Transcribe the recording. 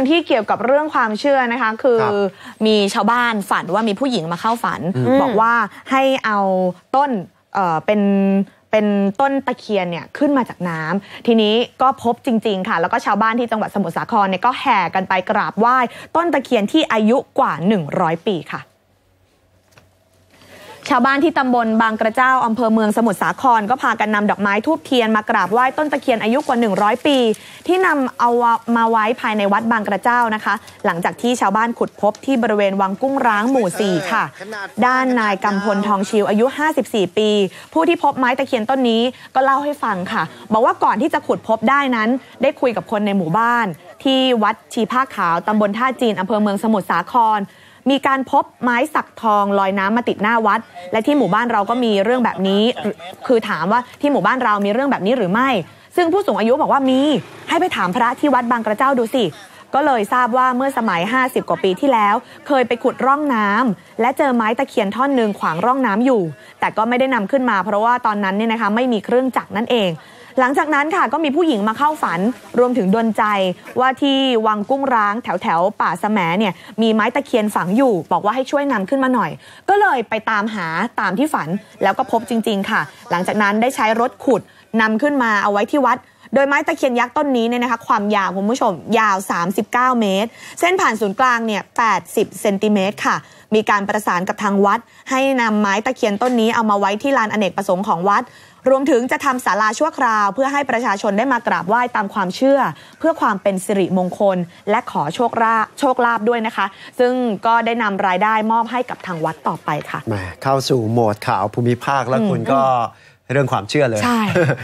รื่องที่เกี่ยวกับเรื่องความเชื่อนะคะคือครับมีชาวบ้านฝันว่ามีผู้หญิงมาเข้าฝัน บอกว่าให้เอาต้นเอ่อเป็นเป็นต้นตะเคียนเนี่ยขึ้นมาจากน้ำทีนี้ก็พบจริง ๆ ค่ะ แล้วก็ชาวบ้านที่จังหวัดสมุทรสาครเนี่ยก็แห่กันไปกราบไหว้ต้นตะเคียนที่อายุกว่า 100 ปีค่ะ ชาวบ้านที่ตำบลบางกระเจ้าอำเภอเมืองสมุทรสาคร ก็พากันนำดอกไม้ทูบเทียนมากราบไหว้ต้นตะเคียนอายุกว่า 100 ปี ที่นำเอามาไว้ภายในวัดบางกระเจ้านะคะ หลังจากที่ชาวบ้านขุดพบที่บริเวณวังกุ้งร้างหมู่ 4 ค่ะ ด้านนายกำพลทองชิวอายุ 54 ปี ผู้ที่พบไม้ตะเคียนต้นนี้ก็เล่าให้ฟังค่ะ บอกว่าก่อนที่จะขุดพบได้นั้น ได้คุยกับคนในหมู่บ้าน ที่วัดชีผ้าขาวตำบลท่าจีนอำเภอเมืองสมุทรสาคร มีการพบไม้สักทองลอยน้ำมาติดหน้าวัด และที่หมู่บ้านเราก็มีเรื่องแบบนี้ คือถามว่าที่หมู่บ้านเรามีเรื่องแบบนี้หรือไม่ ซึ่งผู้สูงอายุบอกว่ามีให้ไปถามพระที่วัดบางกระเจ้าดูสิ ก็เลยทราบว่าเมื่อสมัย 50 กว่าปีที่แล้ว เคยไปขุดร่องน้ำและเจอไม้ตะเคียนท่อนหนึ่งขวางร่องน้ำอยู่ แต่ก็ไม่ได้นำขึ้นมา เพราะว่าตอนนั้นเนี่ยนะคะไม่มีเครื่องจักรนั่นเอง หลังจากนั้นค่ะก็มีผู้หญิงมาเข้าฝันรวมถึงดนใจว่าที่วังกุ้งร้างแถวแถวป่าสะแหมเนี่ยมีไม้ตะเคียนฝังอยู่ บอกว่าให้ช่วยนำขึ้นมาหน่อย ก็เลยไปตามหาตามที่ฝันแล้วก็พบจริง ๆ ค่ะ หลังจากนั้นได้ใช้รถขุดนำขึ้นมาเอาไว้ที่วัด โดยไม้ตะเคียนยักษ์ต้นนี้เนี่ยนะคะความยาวคุณผู้ชม ยาว 39 เมตร เส้นผ่านศูนย์กลางเนี่ย80 เซนติเมตรค่ะ มีการประสานกับทางวัด ให้นำไม้ตะเคียนต้นนี้เอามาไว้ที่ลานอเนกประสงค์ของวัด รวมถึงจะทำศาลาชั่วคราว เพื่อให้ประชาชนได้มากราบไหว้ตามความเชื่อ เพื่อความเป็นสิริมงคล และขอโชคลาภโชคลาภด้วยนะคะ ซึ่งก็ได้นำรายได้มอบให้กับทางวัดต่อไปค่ะแหมเข้าสู่โหมดข่าวภูมิภาคแล้วคุณก็เรื่องความเชื่อเลยใช่